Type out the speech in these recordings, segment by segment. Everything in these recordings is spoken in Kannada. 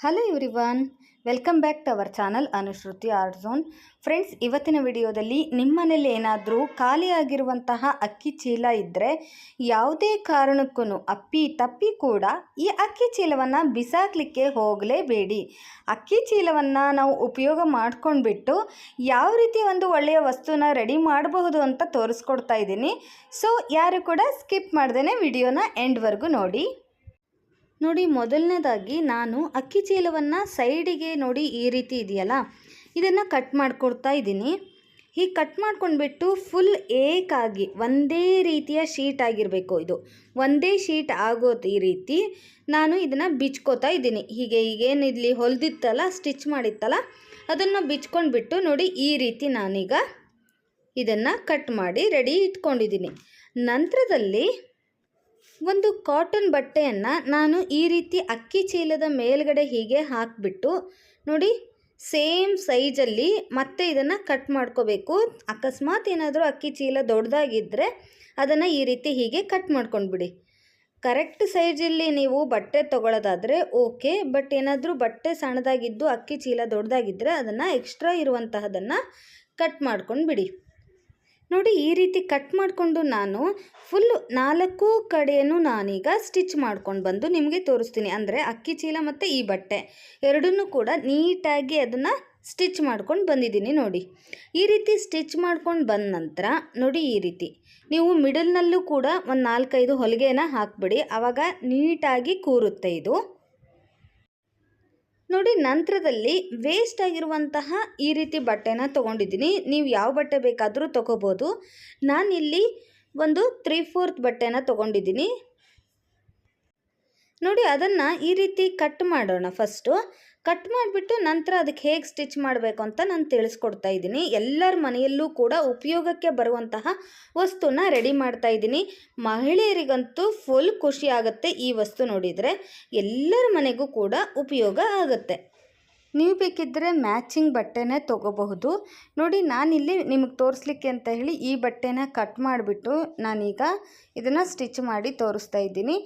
Hello everyone welcome back to our channel Anushruti art zone friends ಇವತ್ತಿನ ವಿಡಿಯೋದಲ್ಲಿ ನಿಮ್ಮನೇಲಿ ಏನಾದರೂ ಖಾಲಿಯಾಗಿರುವಂತಹ ಅಕ್ಕಿ ಚೀಲ ಇದ್ದರೆ ಯಾವುದೇ ಕಾರಣಕ್ಕೂ ಅಪ್ಪಿ ತಪ್ಪಿ ಕೂಡ ಈ ಅಕ್ಕಿ ಚೀಲವನ್ನು ಬಿಸಾಕಲಿಕ್ಕೆ ಹೋಗಲೇಬೇಡಿ. ಅಕ್ಕಿ ಚೀಲವನ್ನು ನಾವು ಉಪಯೋಗ ಮಾಡ್ಕೊಂಡ್ಬಿಟ್ಟು ಯಾವ ರೀತಿ ಒಂದು ಒಳ್ಳೆಯ ವಸ್ತುನ ರೆಡಿ ಮಾಡಬಹುದು ಅಂತ ತೋರಿಸ್ಕೊಡ್ತಾ ಇದ್ದೀನಿ. ಸೊ ಯಾರು ಕೂಡ ಸ್ಕಿಪ್ ಮಾಡ್ದೇ ವಿಡಿಯೋನ ಎಂಡ್ವರೆಗೂ ನೋಡಿ. ನೋಡಿ, ಮೊದಲನೇದಾಗಿ ನಾನು ಅಕ್ಕಿ ಚೀಲವನ್ನು ಸೈಡಿಗೆ ನೋಡಿ ಈ ರೀತಿ ಇದೆಯಲ್ಲ, ಇದನ್ನು ಕಟ್ ಮಾಡ್ಕೊಡ್ತಾ ಇದ್ದೀನಿ. ಹೀಗೆ ಕಟ್ ಮಾಡ್ಕೊಂಡ್ಬಿಟ್ಟು ಫುಲ್ ಏಕಾಗಿ ಒಂದೇ ರೀತಿಯ ಶೀಟ್ ಆಗಿರಬೇಕು ಇದು. ಒಂದೇ ಶೀಟ್ ಆಗೋ ಈ ರೀತಿ ನಾನು ಇದನ್ನು ಬಿಚ್ಕೋತಾ ಇದ್ದೀನಿ. ಹೀಗೆ, ಈಗೇನು ಇಲ್ಲಿ ಹೊಲಿದಿತ್ತಲ್ಲ ಸ್ಟಿಚ್ ಮಾಡಿತ್ತಲ್ಲ, ಅದನ್ನು ಬಿಚ್ಕೊಂಡ್ಬಿಟ್ಟು ನೋಡಿ ಈ ರೀತಿ ನಾನೀಗ ಇದನ್ನು ಕಟ್ ಮಾಡಿ ರೆಡಿ ಇಟ್ಕೊಂಡಿದ್ದೀನಿ. ನಂತರದಲ್ಲಿ ಒಂದು ಕಾಟನ್ ಬಟ್ಟೆಯನ್ನು ನಾನು ಈ ರೀತಿ ಅಕ್ಕಿ ಚೀಲದ ಮೇಲ್ಗಡೆ ಹೀಗೆ ಹಾಕಿಬಿಟ್ಟು, ನೋಡಿ, ಸೇಮ್ ಸೈಜಲ್ಲಿ ಮತ್ತೆ ಇದನ್ನು ಕಟ್ ಮಾಡ್ಕೋಬೇಕು. ಅಕಸ್ಮಾತ್ ಏನಾದರೂ ಅಕ್ಕಿ ಚೀಲ ದೊಡ್ಡದಾಗಿದ್ದರೆ ಅದನ್ನು ಈ ರೀತಿ ಹೀಗೆ ಕಟ್ ಮಾಡ್ಕೊಂಡ್ಬಿಡಿ. ಕರೆಕ್ಟ್ ಸೈಜಲ್ಲಿ ನೀವು ಬಟ್ಟೆ ತೊಗೊಳ್ಳೋದಾದರೆ ಓಕೆ, ಬಟ್ ಏನಾದರೂ ಬಟ್ಟೆ ಸಣ್ಣದಾಗಿದ್ದು ಅಕ್ಕಿ ಚೀಲ ದೊಡ್ಡದಾಗಿದ್ದರೆ ಅದನ್ನು ಎಕ್ಸ್ಟ್ರಾ ಇರುವಂತಹದನ್ನು ಕಟ್ ಮಾಡ್ಕೊಂಡು ಬಿಡಿ ನೋಡಿ ಈ ರೀತಿ ಕಟ್ ಮಾಡಿಕೊಂಡು ನಾನು ಫುಲ್ಲು ನಾಲ್ಕು ಕಡೆಯನ್ನು ನಾನೀಗ ಸ್ಟಿಚ್ ಮಾಡ್ಕೊಂಡು ಬಂದು ನಿಮಗೆ ತೋರಿಸ್ತೀನಿ. ಅಂದರೆ ಅಕ್ಕಿ ಚೀಲ ಮತ್ತು ಈ ಬಟ್ಟೆ ಎರಡನ್ನೂ ಕೂಡ ನೀಟಾಗಿ ಅದನ್ನು ಸ್ಟಿಚ್ ಮಾಡ್ಕೊಂಡು ಬಂದಿದ್ದೀನಿ ನೋಡಿ. ಈ ರೀತಿ ಸ್ಟಿಚ್ ಮಾಡ್ಕೊಂಡು ಬಂದ ನಂತರ ನೋಡಿ ಈ ರೀತಿ ನೀವು ಮಿಡಲ್ನಲ್ಲೂ ಕೂಡ ಒಂದು ನಾಲ್ಕೈದು ಹೊಲಿಗೆನ ಹಾಕ್ಬಿಡಿ. ಆವಾಗ ನೀಟಾಗಿ ಕೂರುತ್ತೆ ಇದು. ನೋಡಿ, ನಂತರದಲ್ಲಿ ವೇಸ್ಟ್ ಆಗಿರುವಂತಹ ಈ ರೀತಿ ಬಟ್ಟೆನ ತೊಗೊಂಡಿದ್ದೀನಿ. ನೀವು ಯಾವ ಬಟ್ಟೆ ಬೇಕಾದರೂ ತೊಗೋಬೋದು. ನಾನಿಲ್ಲಿ ಒಂದು ತ್ರೀ ಫೋರ್ತ್ ಬಟ್ಟೆನ ತೊಗೊಂಡಿದ್ದೀನಿ. ನೋಡಿ ಅದನ್ನು ಈ ರೀತಿ ಕಟ್ ಮಾಡೋಣ ಫಸ್ಟು ಕಟ್ ಮಾಡಿಬಿಟ್ಟು ನಂತರ ಅದಕ್ಕೆ ಹೇಗೆ ಸ್ಟಿಚ್ ಮಾಡಬೇಕು ಅಂತ ನಾನು ತಿಳಿಸ್ಕೊಡ್ತಾ ಇದ್ದೀನಿ. ಎಲ್ಲರ ಮನೆಯಲ್ಲೂ ಕೂಡ ಉಪಯೋಗಕ್ಕೆ ಬರುವಂತಹ ವಸ್ತುನ ರೆಡಿ ಮಾಡ್ತಾ ಇದ್ದೀನಿ. ಮಹಿಳೆಯರಿಗಂತೂ ಫುಲ್ ಖುಷಿ ಆಗುತ್ತೆ ಈ ವಸ್ತು ನೋಡಿದರೆ. ಎಲ್ಲರ ಮನೆಗೂ ಕೂಡ ಉಪಯೋಗ ಆಗುತ್ತೆ. ನೀವು ಬೇಕಿದ್ದರೆ ಮ್ಯಾಚಿಂಗ್ ಬಟ್ಟೆನೇ ತೊಗೋಬಹುದು. ನೋಡಿ, ನಾನಿಲ್ಲಿ ನಿಮಗೆ ತೋರಿಸ್ಲಿಕ್ಕೆ ಅಂತ ಹೇಳಿ ಈ ಬಟ್ಟೆನ ಕಟ್ ಮಾಡಿಬಿಟ್ಟು ನಾನೀಗ ಇದನ್ನು ಸ್ಟಿಚ್ ಮಾಡಿ ತೋರಿಸ್ತಾ ಇದ್ದೀನಿ.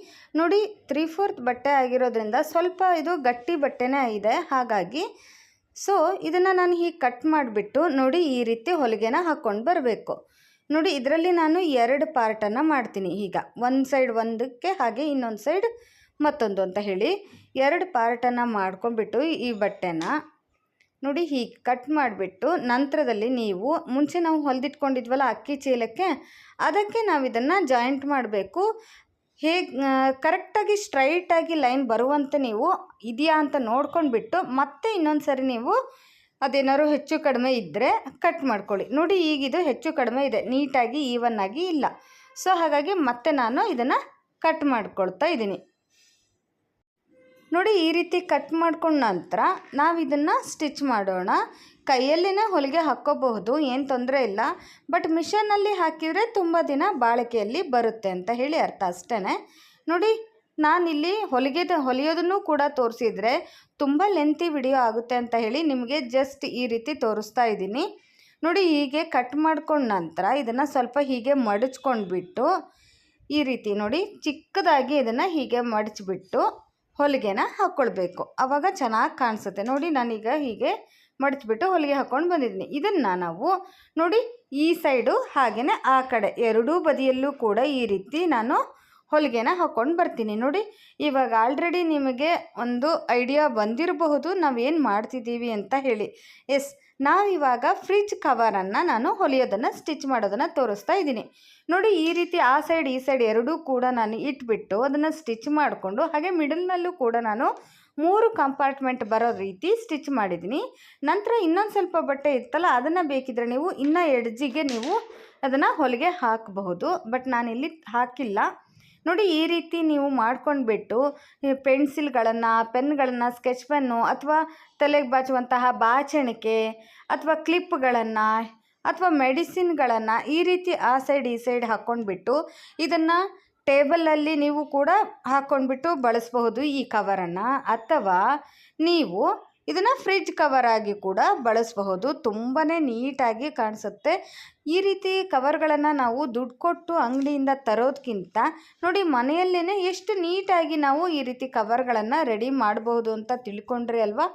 ನೋಡಿ ತ್ರೀ ಫೋರ್ತ್ ಬಟ್ಟೆ ಆಗಿರೋದ್ರಿಂದ ಸ್ವಲ್ಪ ಇದು ಗಟ್ಟಿ ಬಟ್ಟೆನೇ ಇದೆ, ಹಾಗಾಗಿ. ಸೊ ಇದನ್ನು ನಾನು ಹೀಗೆ ಕಟ್ ಮಾಡಿಬಿಟ್ಟು ನೋಡಿ ಈ ರೀತಿ ಹೊಲಿಗೆನ ಹಾಕ್ಕೊಂಡು ಬರಬೇಕು. ನೋಡಿ, ಇದರಲ್ಲಿ ನಾನು ಎರಡು ಪಾರ್ಟನ್ನು ಮಾಡ್ತೀನಿ ಈಗ. ಒಂದು ಸೈಡ್ ಒಂದಕ್ಕೆ ಹಾಗೆ ಇನ್ನೊಂದು ಸೈಡ್ ಮತ್ತೊಂದು ಅಂತ ಹೇಳಿ. ಎರಡು ಪಾರ್ಟನ್ನು ಮಾಡ್ಕೊಂಡ್ಬಿಟ್ಟು ಈ ಬಟ್ಟೆನ ನೋಡಿ ಹೀಗೆ ಕಟ್ ಮಾಡಿಬಿಟ್ಟು ನಂತರದಲ್ಲಿ ನೀವು ಮುಂಚೆ ನಾವು ಹೊಲಿದಿಟ್ಕೊಂಡಿದ್ವಲ್ಲ ಅಕ್ಕಿ ಚೀಲಕ್ಕೆ ಅದಕ್ಕೆ ನಾವು ಇದನ್ನು ಜಾಯಿಂಟ್ ಮಾಡಬೇಕು. ಹೇಗೆ ಕರೆಕ್ಟಾಗಿ ಸ್ಟ್ರೈಟಾಗಿ ಲೈನ್ ಬರುವಂತೆ ನೀವು ಇದೆಯಾ ಅಂತ ನೋಡ್ಕೊಂಡ್ಬಿಟ್ಟು ಮತ್ತೆ ಇನ್ನೊಂದು ಸರಿ ನೀವು ಅದೇನಾದ್ರು ಹೆಚ್ಚು ಕಡಿಮೆ ಇದ್ದರೆ ಕಟ್ ಮಾಡ್ಕೊಳ್ಳಿ. ನೋಡಿ ಈಗಿದು ಹೆಚ್ಚು ಕಡಿಮೆ ಇದೆ, ನೀಟಾಗಿ ಈವನ್ನಾಗಿ ಇಲ್ಲ. ಸೊ ಹಾಗಾಗಿ ಮತ್ತೆ ನಾನು ಇದನ್ನು ಕಟ್ ಮಾಡ್ಕೊಳ್ತಾ ಇದ್ದೀನಿ. ನೋಡಿ ಈ ರೀತಿ ಕಟ್ ಮಾಡ್ಕೊಂಡ ನಂತರ ನಾವು ಇದನ್ನು ಸ್ಟಿಚ್ ಮಾಡೋಣ. ಕೈಯಲ್ಲೇ ಹೊಲಿಗೆ ಹಾಕ್ಕೋಬಹುದು ಏನು ತೊಂದರೆ ಇಲ್ಲ. ಬಟ್ ಮಿಷನಲ್ಲಿ ಹಾಕಿದರೆ ತುಂಬ ದಿನ ಬಾಳಿಕೆಯಲ್ಲಿ ಬರುತ್ತೆ ಅಂತ ಹೇಳಿ ಅರ್ಥ ಅಷ್ಟೇ ನೋಡಿ, ನಾನಿಲ್ಲಿ ಹೊಲಿಗೆದ, ಹೊಲಿಯೋದನ್ನು ಕೂಡ ತೋರಿಸಿದರೆ ತುಂಬ ಲೆಂತಿ ವಿಡಿಯೋ ಆಗುತ್ತೆ ಅಂತ ಹೇಳಿ ನಿಮಗೆ ಜಸ್ಟ್ ಈ ರೀತಿ ತೋರಿಸ್ತಾ ಇದ್ದೀನಿ. ನೋಡಿ, ಹೀಗೆ ಕಟ್ ಮಾಡ್ಕೊಂಡ ನಂತರ ಇದನ್ನು ಸ್ವಲ್ಪ ಹೀಗೆ ಮಡಚ್ಕೊಂಡ್ಬಿಟ್ಟು, ಈ ರೀತಿ ನೋಡಿ ಚಿಕ್ಕದಾಗಿ ಇದನ್ನು ಹೀಗೆ ಮಡಚಿಬಿಟ್ಟು ಹೊಲಿಗೆನ ಹಾಕ್ಕೊಳ್ಬೇಕು ಆವಾಗ ಚೆನ್ನಾಗಿ ಕಾಣಿಸುತ್ತೆ. ನೋಡಿ, ನಾನೀಗ ಹೀಗೆ ಮಡಚಿಬಿಟ್ಟು ಹೊಲಿಗೆ ಹಾಕ್ಕೊಂಡು ಬಂದಿದ್ದೀನಿ. ಇದನ್ನು ನಾವು ನೋಡಿ, ಈ ಸೈಡು ಹಾಗೆಯೇ ಆ ಕಡೆ ಎರಡೂ ಬದಿಯಲ್ಲೂ ಕೂಡ ಈ ರೀತಿ ನಾನು ಹೊಲಿಗೆನ ಹಾಕ್ಕೊಂಡು ಬರ್ತೀನಿ. ನೋಡಿ, ಇವಾಗ ಆಲ್ರೆಡಿ ನಿಮಗೆ ಒಂದು ಐಡಿಯಾ ಬಂದಿರಬಹುದು. ನಾವೇನು ಮಾಡ್ತಿದ್ದೀವಿ ಅಂತ ಹೇಳಿ. ಎಸ್ ನಾವಿವಾಗ ಫ್ರಿಜ್ ಕವರನ್ನು ನಾನು ಹೊಲಿಯೋದನ್ನು ಸ್ಟಿಚ್ ಮಾಡೋದನ್ನು ತೋರಿಸ್ತಾ ಇದ್ದೀನಿ. ನೋಡಿ, ಈ ರೀತಿ ಆ ಸೈಡ್ ಈ ಸೈಡ್ ಎರಡೂ ಕೂಡ ನಾನು ಇಟ್ಬಿಟ್ಟು ಅದನ್ನು ಸ್ಟಿಚ್ ಮಾಡಿಕೊಂಡು, ಹಾಗೆ ಮಿಡಲ್ನಲ್ಲೂ ಕೂಡ ನಾನು ಮೂರು ಕಂಪಾರ್ಟ್ಮೆಂಟ್ ಬರೋ ರೀತಿ ಸ್ಟಿಚ್ ಮಾಡಿದ್ದೀನಿ. ನಂತರ ಇನ್ನೊಂದು ಸ್ವಲ್ಪ ಬಟ್ಟೆ ಇತ್ತಲ್ಲ, ಅದನ್ನು ಬೇಕಿದ್ರೆ ನೀವು ಇನ್ನೂ ಎಡ್ಜಿಗೆ ನೀವು ಅದನ್ನು ಹೊಲಿಗೆ ಹಾಕಬಹುದು. ಬಟ್ ನಾನಿಲ್ಲಿ ಹಾಕಿಲ್ಲ. ನೋಡಿ ಈ ರೀತಿ ನೀವು ಮಾಡ್ಕೊಂಡ್ಬಿಟ್ಟು ಪೆನ್ಸಿಲ್ಗಳನ್ನು, ಪೆನ್ಗಳನ್ನು, ಸ್ಕೆಚ್ ಪೆನ್ನು ಅಥವಾ ತಲೆಗೆ ಬಾಚುವಂತಹ ಬಾಚಣಿಕೆ ಅಥವಾ ಕ್ಲಿಪ್ಗಳನ್ನು ಅಥವಾ ಮೆಡಿಸಿನ್ಗಳನ್ನು ಈ ರೀತಿ ಆ ಸೈಡ್, ಈ ಸೈಡ್ ಹಾಕ್ಕೊಂಡ್ಬಿಟ್ಟು ಇದನ್ನು ಟೇಬಲಲ್ಲಿ ನೀವು ಕೂಡ ಹಾಕ್ಕೊಂಡ್ಬಿಟ್ಟು ಬಳಸಬಹುದು ಈ ಕವರನ್ನು. ಅಥವಾ ನೀವು ಇದನ್ನು ಫ್ರಿಜ್ ಕವರ್ ಆಗಿ ಕೂಡ ಬಳಸಬಹುದು. ತುಂಬಾ ನೀಟಾಗಿ ಕಾಣಿಸುತ್ತೆ. ಈ ರೀತಿ ಕವರ್ಗಳನ್ನು ನಾವು ದುಡ್ಡು ಕೊಟ್ಟು ಅಂಗಡಿಯಿಂದ ತರೋದಕ್ಕಿಂತ ನೋಡಿ ಮನೆಯಲ್ಲೇ ಎಷ್ಟು ನೀಟಾಗಿ ನಾವು ಈ ರೀತಿ ಕವರ್ಗಳನ್ನು ರೆಡಿ ಮಾಡಬಹುದು ಅಂತ ತಿಳ್ಕೊಂಡ್ರಿ ಅಲ್ವಾ?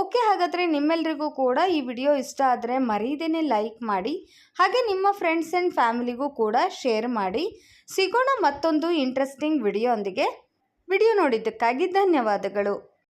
ಓಕೆ ಹಾಗಾದರೆ ನಿಮ್ಮೆಲ್ರಿಗೂ ಕೂಡ ಈ ವಿಡಿಯೋ ಇಷ್ಟ ಆದರೆ ಮರೀದೇನೆ ಲೈಕ್ ಮಾಡಿ, ಹಾಗೆ ನಿಮ್ಮ ಫ್ರೆಂಡ್ಸ್ ಆ್ಯಂಡ್ ಫ್ಯಾಮಿಲಿಗೂ ಕೂಡ ಶೇರ್ ಮಾಡಿ. ಸಿಗೋಣ ಮತ್ತೊಂದು ಇಂಟ್ರೆಸ್ಟಿಂಗ್ ವಿಡಿಯೋ ಒಂದಿಗೆ ವಿಡಿಯೋ ನೋಡಿದ್ದಕ್ಕಾಗಿ ಧನ್ಯವಾದಗಳು.